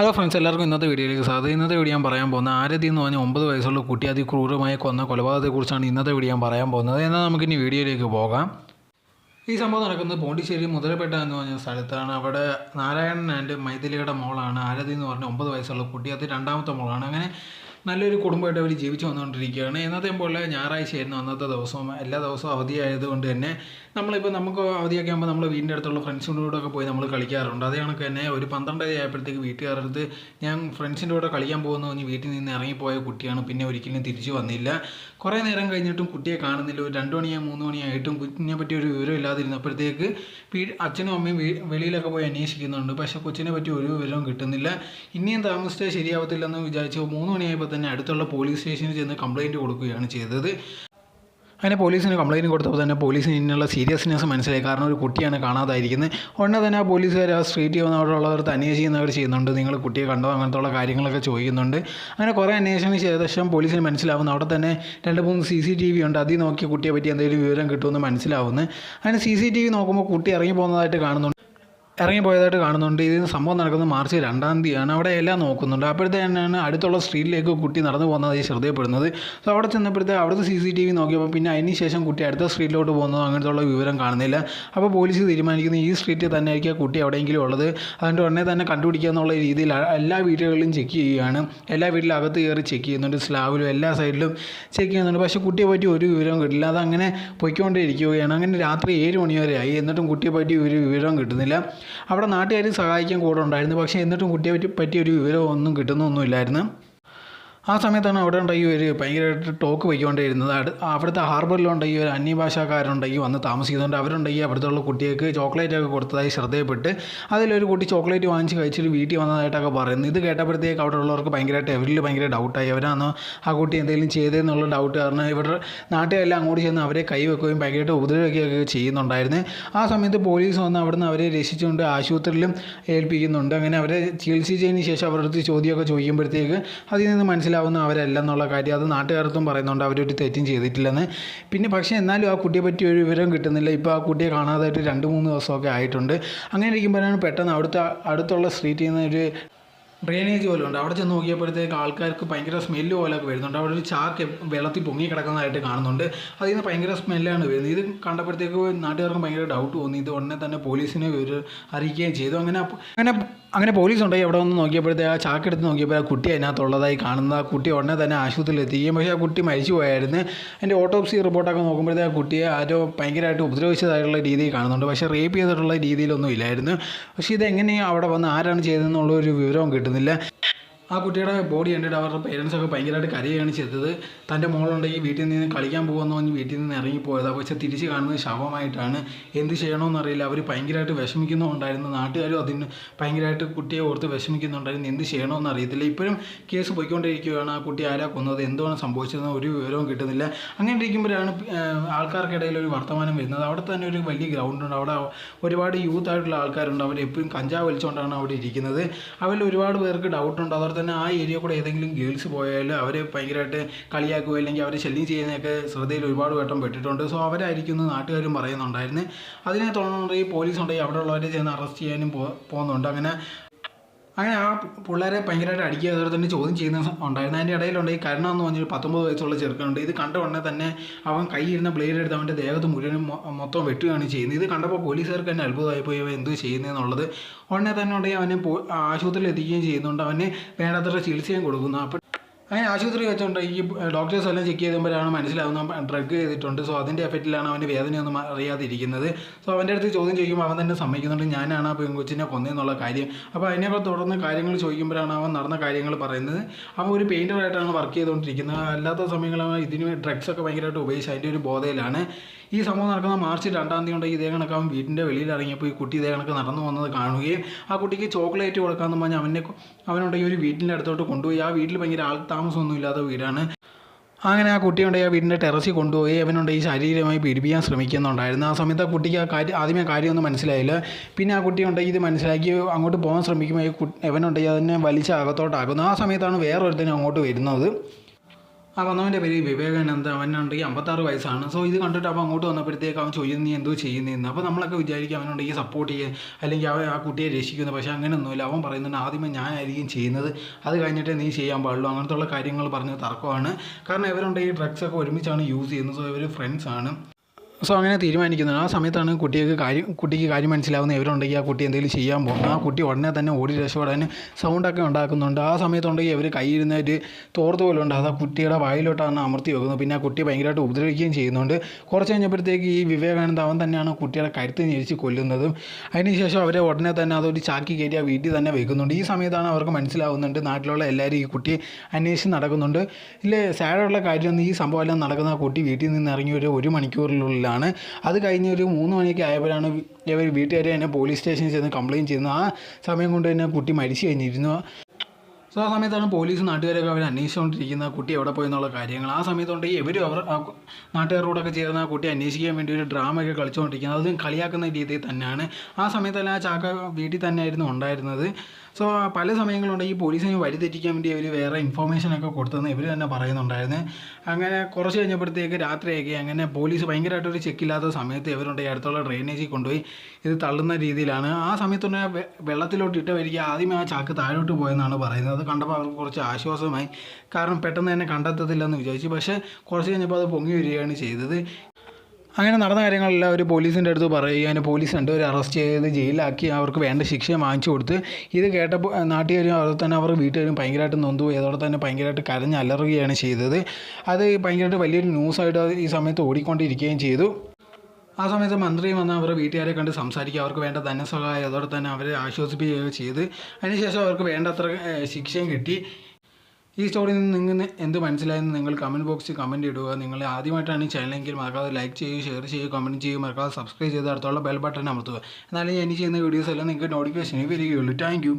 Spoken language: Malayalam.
ഹലോ ഫ്രണ്ട്സ് എല്ലാവർക്കും ഇന്നത്തെ വീഡിയോയിലേക്ക് സ്വാഗതം. ഇന്നത്തെ വീഡിയോ ഞാൻ പറയാൻ പോകുന്നത് ആരതി എന്ന് പറഞ്ഞ ഒമ്പത് വയസ്സുള്ള കുട്ടി അതിക്രൂരമായി കൊന്ന കൊലപാതകത്തെക്കുറിച്ചാണ് ഇന്നത്തെ വീഡിയോ ഞാൻ പറയാൻ പോകുന്നത്. എന്നാൽ നമുക്ക് ഇനി വീഡിയോയിലേക്ക് പോകാം. ഈ സംഭവം നടക്കുന്നത് പോണ്ടിച്ചേരി മുതലപ്പെട്ട എന്ന് പറഞ്ഞ സ്ഥലത്താണ്. അവിടെ നാരായണൻ ആൻഡ് മൈഥിലിയുടെ മോളാണ് ആരതി എന്ന് പറഞ്ഞ ഒമ്പത് വയസ്സുള്ള കുട്ടി അത് രണ്ടാമത്തെ മോളാണ്. അങ്ങനെ നല്ലൊരു കുടുംബമായിട്ട് അവർ ജീവിച്ചു വന്നുകൊണ്ടിരിക്കുകയാണ്. എന്നത്തെ പോലെ ഞായറാഴ്ചയായിരുന്നു അന്നത്തെ ദിവസവും. എല്ലാ ദിവസവും അവധിയായതുകൊണ്ട് തന്നെ നമ്മളിപ്പോൾ നമുക്ക് അവധിയൊക്കെ ആകുമ്പോൾ നമ്മൾ വീടിന്റെ അടുത്തുള്ള ഫ്രണ്ട്സിന്റെ കൂടെ ഒക്കെ പോയി നമ്മൾ കളിക്കാറുണ്ട്. അതേ കണക്ക് തന്നെ ഒരു പന്ത്രണ്ടര ആയപ്പോഴത്തേക്ക് വീട്ടുകാരുടെ അടുത്ത് ഞാൻ ഫ്രണ്ട്സിന്റെ കൂടെ കളിക്കാൻ പോകുന്നു പറഞ്ഞ് വീട്ടിൽ നിന്ന് ഇറങ്ങിപ്പോയ കുട്ടിയാണ്. പിന്നെ ഒരിക്കലും തിരിച്ചു വന്നില്ല. കുറേ നേരം കഴിഞ്ഞിട്ടും കുട്ടിയെ കാണുന്നില്ല. ഒരു രണ്ട് മണിയാ മൂന്ന് മണിയായിട്ടും കുഞ്ഞിനെ പറ്റി ഒരു വിവരം ഇല്ലാതിരുന്നപ്പോഴത്തേക്ക് അച്ഛനും അമ്മയും വെളിയിലൊക്കെ പോയി അന്വേഷിക്കുന്നുണ്ട്. പക്ഷേ കൊച്ചിനെ പറ്റി ഒരു വിവരവും കിട്ടുന്നില്ല. ഇനിയും താമസിച്ചാൽ ശരിയാവത്തില്ലെന്ന് വിചാരിച്ചു മൂന്ന് മണിയായപ്പോൾ തന്നെ അടുത്തുള്ള പോലീസ് സ്റ്റേഷനിൽ ചെന്ന് കംപ്ലയിന്റ് കൊടുക്കുകയാണ് ചെയ്തത്. അങ്ങനെ പോലീസിന് കംപ്ലയിന്റ് കൊടുത്തപ്പോൾ തന്നെ പോലീസിന് ഇതിനുള്ള സീരിയസ്നെസ് മനസ്സിലായി. കാരണം ഒരു കുട്ടിയാണ് കാണാതായിരിക്കുന്നത് ഉടനെ തന്നെ ആ പോലീസുകാർ ആ സ്ട്രീറ്റിൽ വന്ന് അവിടെ ഉള്ളവർക്ക് അന്വേഷിക്കുന്നവർ ചെയ്യുന്നുണ്ട്. നിങ്ങൾ കുട്ടിയെ കണ്ടോ? അങ്ങനത്തെ കാര്യങ്ങളൊക്കെ ചോദിക്കുന്നുണ്ട്. അങ്ങനെ കുറേ അന്വേഷണം ചെയ്ത ശേഷം പോലീസിന് മനസ്സിലാവുന്നു. അവിടെ തന്നെ രണ്ട് മൂന്ന് സി സി ടി വി ഉണ്ട്. അതിൽ നോക്കി കുട്ടിയെ പറ്റി എന്തെങ്കിലും വിവരം കിട്ടുമെന്ന് മനസ്സിലാവുന്നു. അങ്ങനെ സി സി ടി വി നോക്കുമ്പോൾ കുട്ടി ഇറങ്ങി പോകുന്നതായിട്ട് കാണുന്നുണ്ട്. ഇറങ്ങിപ്പോയതായിട്ട് കാണുന്നുണ്ട്. ഇതിന് സംഭവം നടക്കുന്നത് മാർച്ച് രണ്ടാം തീയതിയാണ്. അവിടെ എല്ലാം നോക്കുന്നുണ്ട്. അപ്പോഴത്തേനാണ് അടുത്തുള്ള സ്ട്രീറ്റിലേക്ക് കുട്ടി നടന്നു പോകുന്നതായി ശ്രദ്ധയപ്പെടുന്നത്. സോ അവിടെ ചെന്നപ്പോഴത്തെ അവിടുത്തെ സി സി ടി വി നോക്കിയപ്പോൾ പിന്നെ അതിന് ശേഷം കുട്ടി അടുത്ത സ്ട്രീറ്റിലോട്ട് പോകുന്നതോ അങ്ങനത്തുള്ള വിവരം കാണുന്നില്ല. അപ്പോൾ പോലീസ് തീരുമാനിക്കുന്നു ഈ സ്ട്രീറ്റിൽ തന്നെ ആയിരിക്കും കുട്ടി എവിടെയെങ്കിലും ഉള്ളത്. അതുകൊണ്ട് ഉടനെ തന്നെ കണ്ടുപിടിക്കുക എന്നുള്ള രീതിയിൽ എല്ലാ വീടുകളിലും ചെക്ക് ചെയ്യുകയാണ്. എല്ലാ വീട്ടിലും അകത്ത് കയറി ചെക്ക് ചെയ്യുന്നുണ്ട്. സ്ലാബിലും എല്ലാ സൈഡിലും ചെക്ക് ചെയ്യുന്നുണ്ട്. പക്ഷേ കുട്ടിയെ പറ്റി ഒരു വിവരവും കിട്ടില്ല. അതങ്ങനെ പൊയ്ക്കൊണ്ടേ ഇരിക്കുകയാണ് അങ്ങനെ രാത്രി ഏഴ് മണി വരെ ആയി. എന്നിട്ടും കുട്ടിയെ പറ്റി ഒരു വിവരവും കിട്ടുന്നില്ല. അവിടെ നാട്ടുകാർ സഹായിക്കാൻ കൂടെ ഉണ്ടായിരുന്നു. പക്ഷേ എന്നിട്ടും കുട്ടിയെ പറ്റി പറ്റിയ ഒരു വിവരം ഒന്നും കിട്ടുന്നൊന്നുമില്ലായിരുന്നു. ആ സമയത്താണ് അവിടെ ഉണ്ടായി ഒരു ഭയങ്കരമായിട്ട് ടോക്ക് പോയിക്കൊണ്ടിരുന്നത് അവിടുത്തെ ഹാർബറിലുണ്ടായി ഒരു അന്യഭാഷക്കാരുണ്ടെങ്കിൽ വന്ന് താമസിക്കുന്നുണ്ട്. അവരുണ്ടെങ്കിൽ അവിടുത്തെ ഉള്ള കുട്ടികൾക്ക് ചോക്ലേറ്റ് ഒക്കെ കൊടുത്തതായി ശ്രദ്ധയപ്പെട്ട് അതിലൊരു കുട്ടി ചോക്ലേറ്റ് വാങ്ങിച്ച് കഴിച്ചിട്ട് വീട്ടിൽ വന്നതായിട്ടൊക്കെ പറയുന്നു. ഇത് കേട്ടപ്പോഴത്തേക്ക് അവിടെ ഉള്ളവർക്ക് ഭയങ്കരമായിട്ട് എവരിൽ ഭയങ്കര ഡൗട്ടായി അവരാണോ ആ കുട്ടി എന്തെങ്കിലും ചെയ്തതെന്നുള്ള ഡൗട്ട് കാരണം ഇവരുടെ നാട്ടുകാരെല്ലാം അങ്ങോട്ട് ചെന്ന് അവരെ കൈവെക്കുകയും ഭയങ്കരമായിട്ട് ഉപദ്രവിക്കുകയൊക്കെ ചെയ്യുന്നുണ്ടായിരുന്നു. ആ സമയത്ത് പോലീസ് വന്ന് അവിടുന്ന് അവരെ രക്ഷിച്ചുകൊണ്ട് ആശുപത്രിയിലും ഏൽപ്പിക്കുന്നുണ്ട്. അങ്ങനെ അവരെ ചികിത്സിച്ചതിന് ശേഷം അവരുടെ അടുത്ത് ചോദ്യമൊക്കെ ചോദിക്കുമ്പോഴത്തേക്ക് അതിൽ നിന്ന് മനസ്സിലാവുന്ന അവരല്ല എന്നുള്ള കാര്യം അത് നാട്ടുകാരത്തും പറയുന്നുണ്ട്. അവരൊരു തെറ്റും ചെയ്തിട്ടില്ലെന്ന്. പിന്നെ പക്ഷേ എന്നാലും ആ കുട്ടിയെ പറ്റി ഒരു വിവരം കിട്ടുന്നില്ല. ഇപ്പോൾ ആ കുട്ടിയെ കാണാതായിട്ട് രണ്ട് മൂന്ന് ദിവസമൊക്കെ ആയിട്ടുണ്ട്. അങ്ങനെ ഇരിക്കുമ്പോഴാണ് പെട്ടെന്ന് അവിടുത്തെ അടുത്തുള്ള സ്ട്രീറ്റിൽ നിന്ന് ഒരു ഡ്രെയിനേജ് പോലെ ഉണ്ട്. അവിടെ ചെന്ന് നോക്കിയപ്പോഴത്തേക്ക് ആൾക്കാർക്ക് ഭയങ്കര സ്മെല്ല് പോലെയൊക്കെ വരുന്നുണ്ട്. അവിടെ ഒരു ചാക്ക് വെള്ളത്തിൽ പൊങ്ങി കിടക്കുന്നതായിട്ട് കാണുന്നുണ്ട്. അതിൽ നിന്ന് ഭയങ്കര സ്മെല്ലാണ് വരുന്നത്. ഇത് കണ്ടപ്പോഴത്തേക്ക് നാട്ടുകാർക്ക് ഭയങ്കര ഡൗട്ട് തോന്നി. ഇത് ഉടനെ തന്നെ പോലീസിനെ ഒരു അറിയിക്കുകയും ചെയ്തു. അങ്ങനെ അങ്ങനെ അങ്ങനെ പോലീസ് ഉണ്ടായി അവിടെ വന്ന് നോക്കിയപ്പോഴത്തെ ആ ചാക്കെടുത്ത് നോക്കിയപ്പോൾ ആ കുട്ടി അതിനകത്തുള്ളതായി കാണുന്നത്. ആ കുട്ടി ഉടനെ തന്നെ ആശുപത്രിയിൽ എത്തിക്കുകയും പക്ഷേ ആ കുട്ടി മരിച്ചു പോയായിരുന്നു. അതിന്റെ ഓട്ടോപ്സി റിപ്പോർട്ടൊക്കെ നോക്കുമ്പോഴത്തേ ആ കുട്ടിയെ ആരോ ഭയങ്കരമായിട്ട് ഉപദ്രവിച്ചതായിട്ടുള്ള രീതിയിൽ കാണുന്നുണ്ട്. പക്ഷേ റേപ്പ് ചെയ്തിട്ടുള്ള രീതിയിലൊന്നും ഇല്ലായിരുന്നു. പക്ഷേ ഇതെങ്ങനെയാണ് അവിടെ വന്ന് ആരാണ് ചെയ്തതെന്നുള്ള ഒരു വിവരവും കിട്ടുന്നില്ല. ആ കുട്ടിയുടെ ബോഡി കണ്ടിട്ട് അവരുടെ പേരൻസൊക്കെ ഭയങ്കരമായിട്ട് കരയാണ് ചെയ്തത്. തന്റെ മോളുണ്ടെങ്കിൽ വീട്ടിൽ നിന്ന് കളിക്കാൻ പോകുമെന്ന് പറഞ്ഞ് വീട്ടിൽ നിന്ന് ഇറങ്ങിപ്പോയതാണ് പക്ഷെ തിരിച്ച് കാണുന്നത് ശവമായിട്ടാണ്. എന്ത് ചെയ്യണമെന്നറിയില്ല. അവർ ഭയങ്കരമായിട്ട് വിഷമിക്കുന്നുണ്ടായിരുന്നു. നാട്ടുകാരും അതിന് ഭയങ്കരമായിട്ട് കുട്ടിയെ ഓർത്ത് വിഷമിക്കുന്നുണ്ടായിരുന്നു. എന്ത് ചെയ്യണമെന്ന് അറിയത്തില്ല ഇപ്പോഴും കേസ് പോയിക്കൊണ്ടിരിക്കുകയാണ് ആ കുട്ടി ആരാ കൊന്നത്? എന്തുവാണ് സംഭവിച്ചതെന്ന് ഒരു വിവരവും കിട്ടുന്നില്ല. അങ്ങനെ ഇരിക്കുമ്പോഴാണ് ആൾക്കാർക്കിടയിൽ ഒരു വർത്തമാനം വരുന്നത്. അവിടെ തന്നെ ഒരു വലിയ ഗ്രൗണ്ട് ഉണ്ട്. അവിടെ ഒരുപാട് യൂത്ത് ആയിട്ടുള്ള ആൾക്കാരുണ്ട്. അവർ എപ്പോഴും കഞ്ചാവ് വലിച്ചുകൊണ്ടാണ് അവിടെ ഇരിക്കുന്നത്. അവരിൽ ഒരുപാട് പേർക്ക് ഡൗട്ടുണ്ട് അതുപോലെ തന്നെ ആ ഏരിയ കൂടെ ഏതെങ്കിലും ഗേൾസ് പോയാൽ അവരെ ഭയങ്കരമായിട്ട് കളിയാക്കുക അല്ലെങ്കിൽ അവരെ ശല്യം ചെയ്യുന്നതൊക്കെ ശ്രദ്ധയിൽ ഒരുപാട് വട്ടം പെട്ടിട്ടുണ്ട്. സോ അവരായിരിക്കും എന്ന് നാട്ടുകാരും പറയുന്നുണ്ടായിരുന്നു. അതിനെ തുടർന്ന് ഈ പോലീസ് ഉണ്ടെങ്കിൽ അവിടെ ഉള്ളവരെ ചെന്ന് അറസ്റ്റ് ചെയ്യാനും പോകുന്നുണ്ട്. അങ്ങനെ അങ്ങനെ ആ പിള്ളേരെ ഭയങ്കരമായിട്ട് അടിക്കുക അതുപോലെ തന്നെ ചോദ്യം ചെയ്യുന്ന ഉണ്ടായിരുന്നു. അതിന്റെ ഇടയിലുണ്ട് ഈ കരുണ എന്ന് പറഞ്ഞൊരു പത്തൊമ്പത് വയസ്സുള്ള ചെറുക്കനുണ്ട്. ഇത് കണ്ട ഉടനെ തന്നെ അവൻ കൈയിരുന്ന ബ്ലേഡ് എടുത്ത് അവന്റെ ദേഹത്ത് മുഴുവനും മൊത്തം വെട്ടുകയാണ് ചെയ്യുന്നത്. ഇത് കണ്ടപ്പോൾ പോലീസുകാർക്ക് തന്നെ അത്ഭുതമായി പോയി അവൻ എന്ത് ചെയ്യുന്നതെന്നുള്ളത് ഉടനെ തന്നെ ഉണ്ടെങ്കിൽ അവനെ ആശുപത്രിയിൽ എത്തിക്കുകയും ചെയ്യുന്നുണ്ട്. അവന് വേണ്ടത്ര ചികിത്സയും കൊടുക്കുന്നു. അപ്പോൾ അങ്ങനെ ആശുപത്രി വെച്ചുകൊണ്ട് ഈ ഡോക്ടേഴ്സ് എല്ലാം ചെക്ക് ചെയ്തുമ്പോഴാണ് മനസ്സിലാവുന്ന ഡ്രഗ് ചെയ്തിട്ടുണ്ട്. സോ അതിന്റെ എഫക്റ്റിലാണ് അവന്റെ വേദനയൊന്നും അറിയാതിരിക്കുന്നത്. സോ അവന്റെ അടുത്ത് ചോദ്യം ചോദിക്കുമ്പോൾ അവൻ തന്നെ സമ്മതിക്കുന്നുണ്ട്. ഞാനാണ് ആ പെൺകൊച്ചിനെ കൊന്നതെന്നുള്ള കാര്യം. അപ്പോൾ അതിനെപ്പോൾ തുടർന്ന് കാര്യങ്ങൾ ചോദിക്കുമ്പോഴാണ് അവൻ നടന്ന കാര്യങ്ങൾ പറയുന്നത്. അവൻ ഒരു പെയിന്ററായിട്ടാണ് വർക്ക് ചെയ്തുകൊണ്ടിരിക്കുന്നത് അല്ലാത്ത സമയങ്ങളിൽ ഇതിന് ഡ്രഗ്സൊക്കെ ഭയങ്കരമായിട്ട് ഉപയോഗിച്ച് അതിന്റെ ഒരു ബോധയിലാണ്. ഈ സംഭവം നടക്കുന്ന മാർച്ച് രണ്ടാം തീയതി ഉണ്ടെങ്കിൽ ഇതേ കണക്കാവും വീടിന്റെ വെളിയിൽ ഇറങ്ങിയപ്പോൾ ഈ കുട്ടി ഇതേ കണക്ക് നടന്നു വന്നത് കാണുകയും ആ കുട്ടിക്ക് ചോക്ലേറ്റ് കൊടുക്കാമെന്ന് പറഞ്ഞ് അവനെ അവനുണ്ടെങ്കിൽ ഒരു വീട്ടിന്റെ അടുത്തോട്ട് കൊണ്ടുപോയി. ആ വീട്ടിൽ ഭയങ്കര ആൾ താമസമൊന്നും ഇല്ലാത്ത വീടാണ്. അങ്ങനെ ആ കുട്ടിയുണ്ടെങ്കിൽ ആ വീടിന്റെ ടെറസിൽ കൊണ്ടുപോയി. അവനുണ്ട് ഈ ശാരീരികമായി പീഡിപ്പിക്കാൻ ശ്രമിക്കുന്നുണ്ടായിരുന്നു. ആ സമയത്ത് ആ കുട്ടിക്ക് ആ കാര്യം ആദ്യമേ കാര്യമൊന്നും മനസ്സിലായില്ല. പിന്നെ ആ കുട്ടിയുണ്ടെങ്കിൽ ഇത് മനസ്സിലാക്കി അങ്ങോട്ട് പോകാൻ ശ്രമിക്കുമ്പോൾ ഈ കു അവനുണ്ടെങ്കിൽ അതിനെ വലിച്ച അകത്തോട്ടാക്കുന്നു. ആ സമയത്താണ് വേറൊരുത്തനും അങ്ങോട്ട് വരുന്നത്. ആ വന്നവന്റെ പേര് വിവേകാനന്ദ അവനുണ്ടെങ്കിൽ അമ്പത്താറ് വയസ്സാണ്. സോ ഇത് കണ്ടിട്ട് അപ്പോൾ അങ്ങോട്ട് വന്നപ്പോഴത്തേക്ക് അവൻ ചോദിച്ചു നീ എന്തോ ചെയ്യുന്നതെന്ന് അപ്പോൾ നമ്മളൊക്കെ വിചാരിക്കും അവനുണ്ടെങ്കിൽ സപ്പോർട്ട് ചെയ്യുക അല്ലെങ്കിൽ അവൻ ആ കുട്ടിയെ രക്ഷിക്കുന്നു. പക്ഷേ അങ്ങനെയൊന്നുമില്ല. അവൻ പറയുന്നുണ്ട് ആദ്യമേ ഞാനായിരിക്കും ചെയ്യുന്നത്. അത് കഴിഞ്ഞിട്ടേ നീ ചെയ്യാൻ പാടുള്ളൂ. അങ്ങനത്തെ കാര്യങ്ങൾ പറഞ്ഞ് തർക്കമാണ്. കാരണം ഇവരുണ്ടെങ്കിൽ ഡ്രഗ്സ് ഒക്കെ ഒരുമിച്ചാണ് യൂസ് ചെയ്യുന്നത്. സോ ഇവർ ഫ്രണ്ട്സാണ് സോ അങ്ങനെ തീരുമാനിക്കുന്നത് ആ സമയത്താണ് കുട്ടിക്ക് കാര്യം കുട്ടിക്ക് കാര്യം മനസ്സിലാവുന്ന ഇവരുണ്ടെങ്കിൽ ആ കുട്ടി എന്തെങ്കിലും ചെയ്യാൻ പോകും ആ കുട്ടി ഉടനെ തന്നെ ഓടി രക്ഷപ്പെടാൻ സൗണ്ടൊക്കെ ഉണ്ടാക്കുന്നുണ്ട്. ആ സമയത്തുണ്ടെങ്കിൽ ഇവർ ഒരു തോർത്ത് പോലെ ഉണ്ട്. അത് ആ കുട്ടിയുടെ വായിലോട്ടാണ് അമർത്തി വെക്കുന്നത്. പിന്നെ ആ കുട്ടി ഭയങ്കരമായിട്ട് ഉപദ്രവിക്കുകയും ചെയ്യുന്നുണ്ട്. കുറച്ച് കഴിഞ്ഞപ്പോഴത്തേക്ക് ഈ വിവേകാനന്ദ അവൻ തന്നെയാണ് കുട്ടിയുടെ കരുത്ത് ഞെരിച്ച് കൊല്ലുന്നതും. അതിനുശേഷം അവരെ ഉടനെ തന്നെ അതൊരു ചാക്കി കയറ്റി ആ വീട്ടിൽ തന്നെ വെക്കുന്നുണ്ട്. ഈ സമയത്താണ് അവർക്ക് മനസ്സിലാവുന്നുണ്ട് നാട്ടിലുള്ള എല്ലാവരും ഈ കുട്ടി അന്വേഷിച്ച് നടക്കുന്നുണ്ട്. ഇല്ലേ സാഡുള്ള കാര്യമൊന്നും ഈ സംഭവം എല്ലാം നടക്കുന്ന ആ കുട്ടി വീട്ടിൽ നിന്ന് ഇറങ്ങി ഒരു ഒരു മണിക്കൂറിനുള്ളിലാണ് അത് കഴിഞ്ഞ് ഒരു മൂന്ന് മണിയൊക്കെ ആയപ്പോഴാണ് ഇവർ വീട്ടുകാർ തന്നെ പോലീസ് സ്റ്റേഷനിൽ ചെന്ന് കംപ്ലയിന്റ് ചെയ്യുന്നത് ആ സമയം കൊണ്ട് തന്നെ കുട്ടി മരിച്ചു കഴിഞ്ഞിരുന്നു. സോ ആ സമയത്താണ് പോലീസ് നാട്ടുകാരൊക്കെ അവർ അന്വേഷിച്ചുകൊണ്ടിരിക്കുന്ന കുട്ടി എവിടെ പോയി എന്നുള്ള കാര്യങ്ങൾ. ആ സമയത്തുണ്ടെങ്കിൽ ഇവരും അവർ നാട്ടുകാരോടൊക്കെ ചേർന്ന് ആ കുട്ടി അന്വേഷിക്കാൻ വേണ്ടി ഒരു ഡ്രാമയൊക്കെ കളിച്ചുകൊണ്ടിരിക്കുന്നത്. അതും കളിയാക്കുന്ന രീതിയിൽ തന്നെയാണ്. ആ സമയത്തല്ല ആ ചാക്ക വീട്ടിൽ തന്നെയായിരുന്നു ഉണ്ടായിരുന്നത്. സോ പല സമയങ്ങളുണ്ട് ഈ പോലീസിനെ വഴിതെറ്റിക്കാൻ വേണ്ടി അവർ വേറെ ഇൻഫോർമേഷനൊക്കെ കൊടുത്തെന്ന് ഇവർ തന്നെ പറയുന്നുണ്ടായിരുന്നു. അങ്ങനെ കുറച്ച് കഴിഞ്ഞപ്പോഴത്തേക്ക് രാത്രിയൊക്കെ അങ്ങനെ പോലീസ് ഭയങ്കരമായിട്ടൊരു ചെക്കില്ലാത്ത സമയത്ത് ഇവരുണ്ട് ഈ അടുത്തുള്ള ഡ്രെയിനേജിൽ കൊണ്ടുപോയി ഇത് തള്ളുന്ന രീതിയിലാണ്. ആ സമയത്തുണ്ട് വെള്ളത്തിലോട്ട് ഇട്ട് ആദ്യമേ ആ ചാക്ക് താഴോട്ട് പോയെന്നാണ് പറയുന്നത്. അത് കണ്ടപ്പോൾ അവർക്ക് കുറച്ച് ആശ്വാസമായി. കാരണം പെട്ടെന്ന് തന്നെ കണ്ടെത്തത്തില്ലെന്ന് വിചാരിച്ചു. പക്ഷേ കുറച്ച് കഴിഞ്ഞപ്പോൾ അത് പൊങ്ങി വരികയാണ് ചെയ്തത്. അങ്ങനെ നടന്ന കാര്യങ്ങളെല്ലാം അവർ പോലീസിന്റെ അടുത്ത് പറയുകയാണ് പോലീസ് രണ്ടുപേരെ അറസ്റ്റ് ചെയ്ത് ജയിലിലാക്കി അവർക്ക് വേണ്ട ശിക്ഷ വാങ്ങിച്ചു കൊടുത്ത്. ഇത് കേട്ടപ്പോൾ നാട്ടുകാരും അതുപോലെ തന്നെ അവർ വീട്ടുകാരും ഭയങ്കരമായിട്ട് നൊന്തുപോയി. അതോടെ തന്നെ ഭയങ്കരമായിട്ട് കരഞ്ഞ് അലറുകയാണ് ചെയ്തത്. അത് ഭയങ്കരമായിട്ട് വലിയൊരു ന്യൂസായിട്ട് ഈ സമയത്ത് ഓടിക്കൊണ്ടിരിക്കുകയും ചെയ്തു. ആ സമയത്ത് മന്ത്രി വന്ന് അവരുടെ വീട്ടുകാരെ കണ്ട് സംസാരിക്കുക അവർക്ക് വേണ്ട ധനസഹായം അതോടെ തന്നെ അവരെ ആശ്വസിപ്പിക്കുകയോ ചെയ്ത് അതിനുശേഷം അവർക്ക് വേണ്ടത്ര ശിക്ഷയും കിട്ടി. ഈ സ്റ്റോറിയിൽ നിന്ന് നിങ്ങൾ എന്ത് മനസ്സിലായെന്ന് നിങ്ങൾ കമന്റ് ബോക്സിൽ കമന്റ് ഇടുക. നിങ്ങൾ ആദ്യമായിട്ടാണ് ഈ ചാനലെങ്കിൽ മറക്കാതെ ലൈക്ക് ചെയ്യുക ഷെയർ ചെയ്യുക കമന്റ് ചെയ്യുക. മറക്കാതെ സബ്സ്ക്രൈബ് ചെയ്ത് അടുത്തുള്ള ബെൽ ബട്ടൺ അമർത്തുക. എന്നാലും ഇനി ചെയ്യുന്ന വീഡിയോസ് എല്ലാം നിങ്ങൾക്ക് നോട്ടിഫിക്കേഷൻ വരികയുള്ളൂ. താങ്ക്